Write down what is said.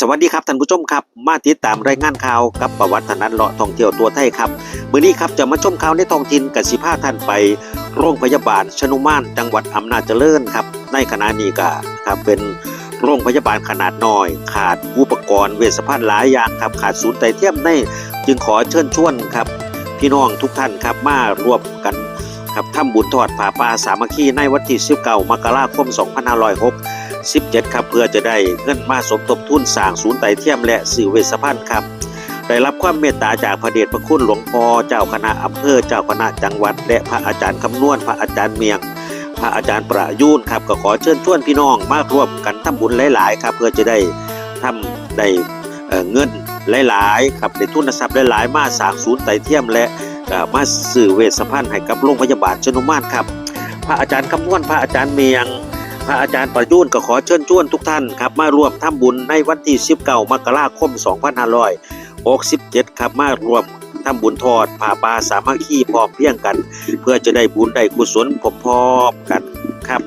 สวัสดีครับท่านผู้ชมครับ มาติดตามรายงานข่าวกับประวัติถนัดเลาะท่องเที่ยวตัวไทยครับมื้อนี้ครับจะมาชมข่าวในท้องถิ่นกับสิพาท่านไป โรงพยาบาลชนุมาน จังหวัดอำนาจเจริญครับ ในขณะนี้ก็ครับเป็นโรงพยาบาลขนาดน้อย ขาดอุปกรณ์เวชภัณฑ์หลายอย่างครับขาดศูนย์ไตเทียมในจึงขอเชิญชวนครับ พี่น้องทุกท่านครับมารวมกันครับทำบุญทอดผ้าป่าสามัคคีในวันที่19มกราคม2506 17ครับเพื่อจะได้เงินมาสมทบทุนสร้างศูนย์ไต่เทียมและสื่อเวชภัณฑ์ครับได้รับความเมตตาจากพระเดชพระคุณหลวงพ่อเจ้าคณะอำเภอเจ้าคณะจังหวัด และพระอาจารย์คำนวณพระอาจารย์เมียง พระอาจารย์ประยูนครับก็ขอเชิญชวนพี่น้องมาร่วมกันทำบุญหลาย ๆ ครับ เพื่อจะได้ทำได้เอ่อเงินหลายๆครับได้ทุนทรัพย์หลาย ๆ มาสร้างศูนย์ไต่เทียมและมาสื่อเวชภัณฑ์ให้กับโรงพยาบาลชนุมานครับ พระอาจารย์คำนวณพระอาจารย์เมียง พระอาจารย์ประยุนก็ขอเชิญชวนทุกท่านครับมาร่วมทำบุญในวันที่ 19 มกราคม 2567 ครับมาร่วมทำบุญทอดผ่าป่าสามัคคีพร้อมเพียงกัน เพื่อจะได้บุญได้กุศลพร้อมๆกันครับ